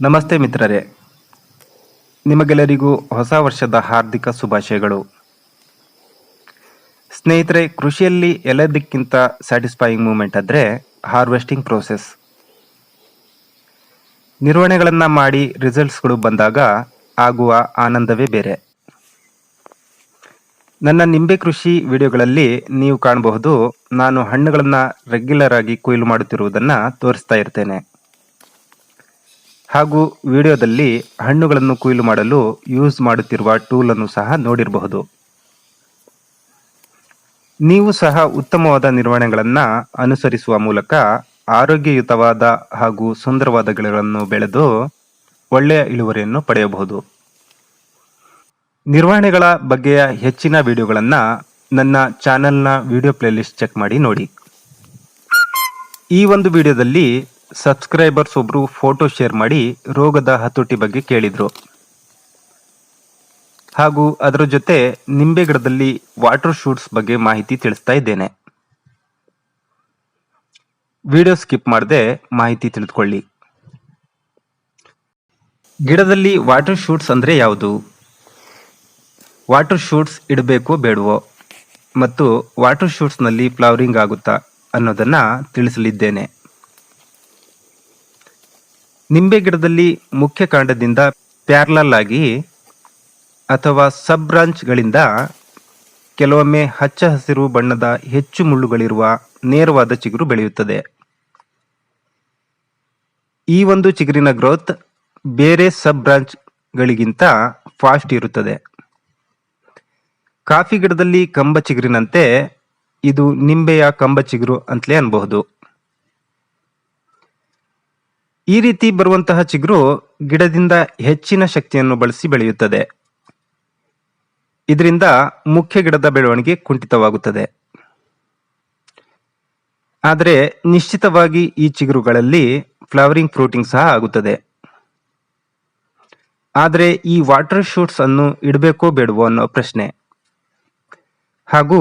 ನಮಸ್ತೆ ಮಿತ್ರರೇ. ನಿಮಗೆಲ್ಲರಿಗೂ ಹೊಸ ವರ್ಷದ ಹಾರ್ದಿಕ ಶುಭಾಶಯಗಳು. ಸ್ನೇಹಿತರೆ, ಕೃಷಿಯಲ್ಲಿ ಎಲ್ಲದಕ್ಕಿಂತ ಸ್ಯಾಟಿಸ್ಫೈಯಿಂಗ್ ಮೂಮೆಂಟ್ ಅಂದರೆ ಹಾರ್ವೆಸ್ಟಿಂಗ್ ಪ್ರೋಸೆಸ್ ನಿರ್ವಹಣೆಗಳನ್ನು ಮಾಡಿ ರಿಸಲ್ಟ್ಸ್ಗಳು ಬಂದಾಗ ಆಗುವ ಆನಂದವೇ ಬೇರೆ. ನನ್ನ ನಿಂಬೆ ಕೃಷಿ ವಿಡಿಯೋಗಳಲ್ಲಿ ನೀವು ಕಾಣಬಹುದು, ನಾನು ಹಣ್ಣುಗಳನ್ನು ರೆಗ್ಯುಲರ್ ಆಗಿ ಕೊಯ್ಲು ಮಾಡುತ್ತಿರುವುದನ್ನು ತೋರಿಸ್ತಾ ಇರ್ತೇನೆ. ಹಾಗೂ ವಿಡಿಯೋದಲ್ಲಿ ಹಣ್ಣುಗಳನ್ನು ಕೊಯ್ಲು ಮಾಡಲು ಯೂಸ್ ಮಾಡುತ್ತಿರುವ ಟೂಲ್ ಅನ್ನು ಸಹ ನೋಡಿರಬಹುದು. ನೀವು ಸಹ ಉತ್ತಮವಾದ ನಿರ್ವಹಣೆಗಳನ್ನು ಅನುಸರಿಸುವ ಮೂಲಕ ಆರೋಗ್ಯಯುತವಾದ ಹಾಗೂ ಸುಂದರವಾದ ಗಿಡಗಳನ್ನು ಬೆಳೆದು ಒಳ್ಳೆಯ ಇಳುವರಿಯನ್ನು ಪಡೆಯಬಹುದು. ನಿರ್ವಹಣೆಗಳ ಬಗ್ಗೆಯ ಹೆಚ್ಚಿನ ವಿಡಿಯೋಗಳನ್ನು ನನ್ನ ಚಾನೆಲ್ನ ವಿಡಿಯೋ ಪ್ಲೇಲಿಸ್ಟ್ ಚೆಕ್ ಮಾಡಿ ನೋಡಿ. ಈ ಒಂದು ವಿಡಿಯೋದಲ್ಲಿ ಸಬ್ಸ್ಕ್ರೈಬರ್ಸ್ ಒಬ್ರು ಫೋಟೋ ಶೇರ್ ಮಾಡಿ ರೋಗದ ಹತೋಟಿ ಬಗ್ಗೆ ಕೇಳಿದ್ರು. ಹಾಗೂ ಅದರ ಜೊತೆ ನಿಂಬೆ ಗಿಡದಲ್ಲಿ ವಾಟರ್ ಶೂಟ್ಸ್ ಬಗ್ಗೆ ಮಾಹಿತಿ ತಿಳಿಸ್ತಾ ಇದ್ದೇನೆ. ವಿಡಿಯೋ ಸ್ಕಿಪ್ ಮಾಡದೆ ಮಾಹಿತಿ ತಿಳಿದುಕೊಳ್ಳಿ. ಗಿಡದಲ್ಲಿ ವಾಟರ್ ಶೂಟ್ಸ್ ಅಂದ್ರೆ ಯಾವುದು? ವಾಟರ್ ಶೂಟ್ಸ್ ಇಡಬೇಕೋ ಬೇಡವೋ? ಮತ್ತು ವಾಟರ್ ಶೂಟ್ಸ್ನಲ್ಲಿ ಫ್ಲವರಿಂಗ್ ಆಗುತ್ತಾ ಅನ್ನೋದನ್ನ ತಿಳಿಸಲಿದ್ದೇನೆ. ನಿಂಬೆ ಗಿಡದಲ್ಲಿ ಮುಖ್ಯ ಕಾಂಡದಿಂದ ಪ್ಯಾರ್ಲಲ್ ಆಗಿ ಅಥವಾ ಸಬ್ ಬ್ರಾಂಚ್ಗಳಿಂದ ಕೆಲವೊಮ್ಮೆ ಹಚ್ಚ ಹಸಿರು ಬಣ್ಣದ ಹೆಚ್ಚು ಮುಳ್ಳುಗಳಿರುವ ನೇರವಾದ ಚಿಗುರು ಬೆಳೆಯುತ್ತದೆ. ಈ ಒಂದು ಚಿಗುರಿನ ಗ್ರೋತ್ ಬೇರೆ ಸಬ್ ಬ್ರಾಂಚ್ಗಳಿಗಿಂತ ಫಾಸ್ಟ್ ಇರುತ್ತದೆ. ಕಾಫಿ ಗಿಡದಲ್ಲಿ ಕಂಬ ಚಿಗುರಿನಂತೆ ಇದು ನಿಂಬೆಯ ಕಂಬ ಚಿಗುರು ಅಂತಲೇ ಅನ್ಬಹುದು. ಈ ರೀತಿ ಬರುವಂತಹ ಚಿಗುರು ಗಿಡದಿಂದ ಹೆಚ್ಚಿನ ಶಕ್ತಿಯನ್ನು ಬಳಸಿ ಬೆಳೆಯುತ್ತದೆ. ಇದರಿಂದ ಮುಖ್ಯ ಗಿಡದ ಬೆಳವಣಿಗೆ ಕುಂಠಿತವಾಗುತ್ತದೆ. ಆದರೆ ನಿಶ್ಚಿತವಾಗಿ ಈ ಚಿಗುರುಗಳಲ್ಲಿ ಫ್ಲವರಿಂಗ್ ಫ್ರೂಟಿಂಗ್ ಸಹ ಆಗುತ್ತದೆ. ಆದರೆ ಈ ವಾಟರ್ ಶೂಟ್ಸ್ ಅನ್ನು ಇಡಬೇಕೋ ಬೇಡವೋ ಅನ್ನೋ ಪ್ರಶ್ನೆ. ಹಾಗೂ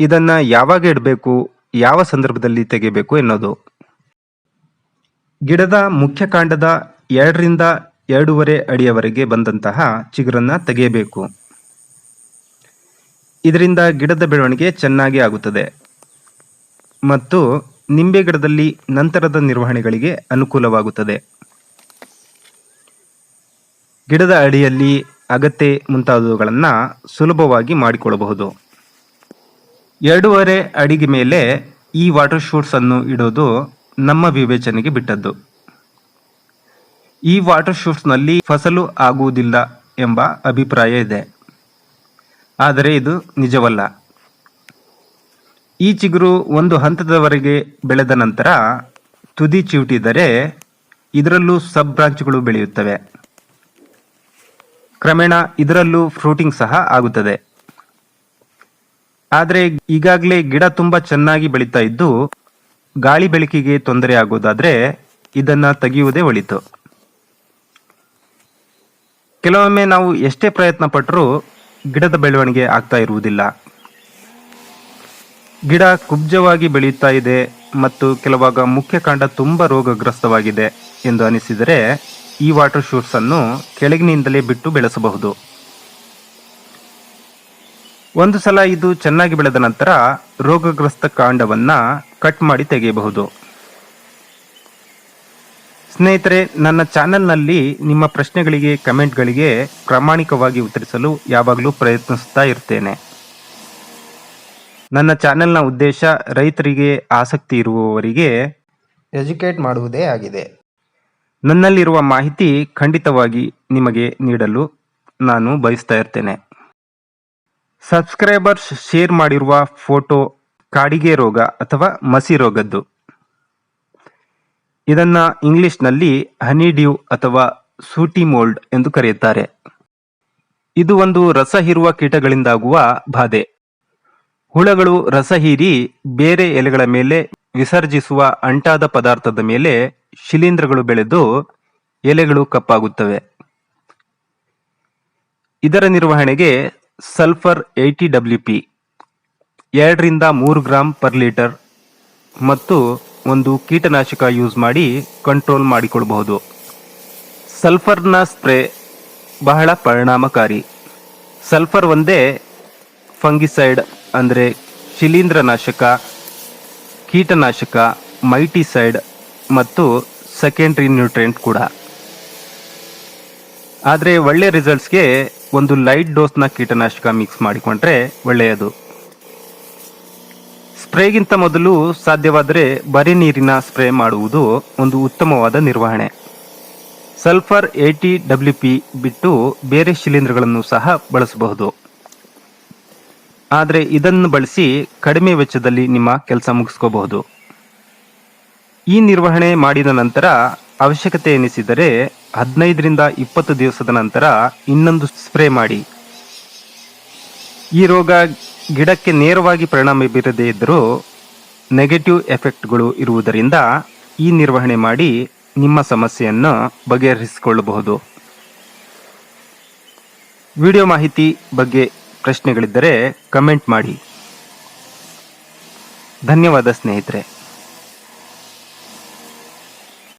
ಇದನ್ನ ಯಾವಾಗ ಇಡಬೇಕು, ಯಾವ ಸಂದರ್ಭದಲ್ಲಿ ತೆಗೆಯಬೇಕು ಎನ್ನೋದು ಗಿಡದ ಮುಖ್ಯ ಕಾಂಡದ ಎರಡರಿಂದ ಎರಡೂವರೆ ಅಡಿಯವರೆಗೆ ಬಂದಂತಹ ಚಿಗುರನ್ನ ತೆಗೆಯಬೇಕು. ಇದರಿಂದ ಗಿಡದ ಬೆಳವಣಿಗೆ ಚೆನ್ನಾಗಿ ಆಗುತ್ತದೆ. ಮತ್ತು ನಿಂಬೆ ಗಿಡದಲ್ಲಿ ನಂತರದ ನಿರ್ವಹಣೆಗಳಿಗೆ ಅನುಕೂಲವಾಗುತ್ತದೆ. ಗಿಡದ ಅಡಿಯಲ್ಲಿ ಅಗತ್ಯ ಮುಂತಾದವುಗಳನ್ನು ಸುಲಭವಾಗಿ ಮಾಡಿಕೊಳ್ಳಬಹುದು. ಎರಡೂವರೆ ಅಡಿಗೆ ಮೇಲೆ ಈ ವಾಟರ್ ಶೂಟ್ಸನ್ನು ಇಡೋದು ನಮ್ಮ ವಿವೇಚನೆಗೆ ಬಿಟ್ಟದ್ದು. ಈ ವಾಟರ್ ಶೂಟ್ಸ್ನಲ್ಲಿ ಫಸಲು ಆಗುವುದಿಲ್ಲ ಎಂಬ ಅಭಿಪ್ರಾಯ ಇದೆ. ಆದರೆ ಇದು ನಿಜವಲ್ಲ. ಈ ಚಿಗುರು ಒಂದು ಹಂತದವರೆಗೆ ಬೆಳೆದ ನಂತರ ತುದಿ ಚಿವುಟಿದರೆ ಇದರಲ್ಲೂ ಸಬ್ ಬ್ರಾಂಚ್ಗಳು ಬೆಳೆಯುತ್ತವೆ. ಕ್ರಮೇಣ ಇದರಲ್ಲೂ ಫ್ರೂಟಿಂಗ್ ಸಹ ಆಗುತ್ತದೆ. ಆದರೆ ಈಗಾಗಲೇ ಗಿಡ ತುಂಬಾ ಚೆನ್ನಾಗಿ ಬೆಳೀತಾ ಇದ್ದು ಗಾಳಿ ಬೆಳಕಿಗೆ ತೊಂದರೆ ಆಗೋದಾದರೆ ಇದನ್ನು ತೆಗೆಯುವುದೇ ಒಳಿತು. ಕೆಲವೊಮ್ಮೆ ನಾವು ಎಷ್ಟೇ ಪ್ರಯತ್ನ ಪಟ್ಟರೂ ಗಿಡದ ಬೆಳವಣಿಗೆ ಆಗ್ತಾ ಇರುವುದಿಲ್ಲ. ಗಿಡ ಕುಬ್ಜವಾಗಿ ಬೆಳೆಯುತ್ತಾ ಇದೆ ಮತ್ತು ಕೆಲವಾಗ ಮುಖ್ಯ ಕಾಂಡ ತುಂಬ ರೋಗಗ್ರಸ್ತವಾಗಿದೆ ಎಂದು ಅನಿಸಿದರೆ ಈ ವಾಟರ್ ಶೂಟ್ಸನ್ನು ಕೆಳಗಿನಿಂದಲೇ ಬಿಟ್ಟು ಬೆಳೆಸಬಹುದು. ಒಂದು ಸಲ ಇದು ಚೆನ್ನಾಗಿ ಬೆಳೆದ ನಂತರ ರೋಗಗ್ರಸ್ತ ಕಾಂಡವನ್ನು ಕಟ್ ಮಾಡಿ ತೆಗೆಯಬಹುದು. ಸ್ನೇಹಿತರೆ ನನ್ನ ಚಾನೆಲ್ನಲ್ಲಿ ನಿಮ್ಮ ಪ್ರಶ್ನೆಗಳಿಗೆ ಕಮೆಂಟ್ಗಳಿಗೆ ಪ್ರಾಮಾಣಿಕವಾಗಿ ಉತ್ತರಿಸಲು ಯಾವಾಗಲೂ ಪ್ರಯತ್ನಿಸುತ್ತಾ ಇರ್ತೇನೆ. ನನ್ನ ಚಾನೆಲ್ನ ಉದ್ದೇಶ ರೈತರಿಗೆ ಆಸಕ್ತಿ ಇರುವವರಿಗೆ ಎಜುಕೇಟ್ ಮಾಡುವುದೇ ಆಗಿದೆ. ನನ್ನಲ್ಲಿರುವ ಮಾಹಿತಿ ಖಂಡಿತವಾಗಿ ನಿಮಗೆ ನೀಡಲು ನಾನು ಬಯಸ್ತಾ ಇರ್ತೇನೆ. ಸಬ್ಸ್ಕ್ರೈಬರ್ಸ್ ಶೇರ್ ಮಾಡಿರುವ ಫೋಟೋ ಕಾಡಿಗೆ ರೋಗ ಅಥವಾ ಮಸಿ ರೋಗದ್ದು. ಇದನ್ನ ಇಂಗ್ಲಿಷ್ನಲ್ಲಿ ಹನಿ ಡ್ಯೂ ಅಥವಾ ಸೂಟಿ ಮೋಲ್ಡ್ ಎಂದು ಕರೆಯುತ್ತಾರೆ. ಇದು ಒಂದು ರಸ ಹೀರುವ ಕೀಟಗಳಿಂದಾಗುವ ಬಾಧೆ. ಹುಳಗಳು ರಸ ಹೀರಿ ಬೇರೆ ಎಲೆಗಳ ಮೇಲೆ ವಿಸರ್ಜಿಸುವ ಅಂಟಾದ ಪದಾರ್ಥದ ಮೇಲೆ ಶಿಲೀಂಧ್ರಗಳು ಬೆಳೆದು ಎಲೆಗಳು ಕಪ್ಪಾಗುತ್ತವೆ. ಇದರ ನಿರ್ವಹಣೆಗೆ ಸಲ್ಫರ್ ಏಯ್ಟಿ ಡಬ್ಲ್ಯೂ ಪಿ ಎರಡರಿಂದ ಮೂರು ಗ್ರಾಮ್ ಪರ್ ಲೀಟರ್ ಮತ್ತು ಒಂದು ಕೀಟನಾಶಕ ಯೂಸ್ ಮಾಡಿ ಕಂಟ್ರೋಲ್ ಮಾಡಿಕೊಳ್ಳಬಹುದು ಸಲ್ಫರ್ನ ಸ್ಪ್ರೇ ಬಹಳ ಪರಿಣಾಮಕಾರಿ. ಸಲ್ಫರ್ ಒಂದೇ ಫಂಗಿಸೈಡ್ ಅಂದರೆ ಶಿಲೀಂಧ್ರನಾಶಕ, ಕೀಟನಾಶಕ, ಮೈಟಿಸೈಡ್ ಮತ್ತು ಸೆಕೆಂಡ್ರಿ ನ್ಯೂಟ್ರೆಂಟ್ ಕೂಡ. ಆದರೆ ಒಳ್ಳೆ ರಿಸಲ್ಟ್ಸ್ಗೆ ಒಂದು ಲೈಟ್ ಡೋಸ್ನ ಕೀಟನಾಶಕ ಮಿಕ್ಸ್ ಮಾಡಿಕೊಂಡ್ರೆ ಒಳ್ಳೆಯದು. ಸ್ಪ್ರೇಗಿಂತ ಮೊದಲು ಸಾಧ್ಯವಾದರೆ ಬರೀ ನೀರಿನ ಸ್ಪ್ರೇ ಮಾಡುವುದು ಒಂದು ಉತ್ತಮವಾದ ನಿರ್ವಹಣೆ. ಸಲ್ಫರ್ ಏಟಿ ಡಬ್ಲ್ಯೂ ಪಿ ಬಿಟ್ಟು ಬೇರೆ ಶಿಲೀಂಧ್ರಗಳನ್ನು ಸಹ ಬಳಸಬಹುದು. ಆದರೆ ಇದನ್ನು ಬಳಸಿ ಕಡಿಮೆ ವೆಚ್ಚದಲ್ಲಿ ನಿಮ್ಮ ಕೆಲಸ ಮುಗಿಸ್ಕೋಬಹುದು. ಈ ನಿರ್ವಹಣೆ ಮಾಡಿದ ನಂತರ ಅವಶ್ಯಕತೆ ಎನಿಸಿದರೆ ಹದಿನೈದರಿಂದ ಇಪ್ಪತ್ತು ದಿವಸದ ನಂತರ ಇನ್ನೊಂದು ಸ್ಪ್ರೇ ಮಾಡಿ. ಈ ರೋಗ ಗಿಡಕ್ಕೆ ನೇರವಾಗಿ ಪರಿಣಾಮ ಬೀರದೇ ಇದ್ದರೂ ನೆಗೆಟಿವ್ ಎಫೆಕ್ಟ್ಗಳು ಇರುವುದರಿಂದ ಈ ನಿರ್ವಹಣೆ ಮಾಡಿ ನಿಮ್ಮ ಸಮಸ್ಯೆಯನ್ನು ಬಗೆಹರಿಸಿಕೊಳ್ಳಬಹುದು. ವಿಡಿಯೋ ಮಾಹಿತಿ ಬಗ್ಗೆ ಪ್ರಶ್ನೆಗಳಿದ್ದರೆ ಕಮೆಂಟ್ ಮಾಡಿ. ಧನ್ಯವಾದ ಸ್ನೇಹಿತರೆ.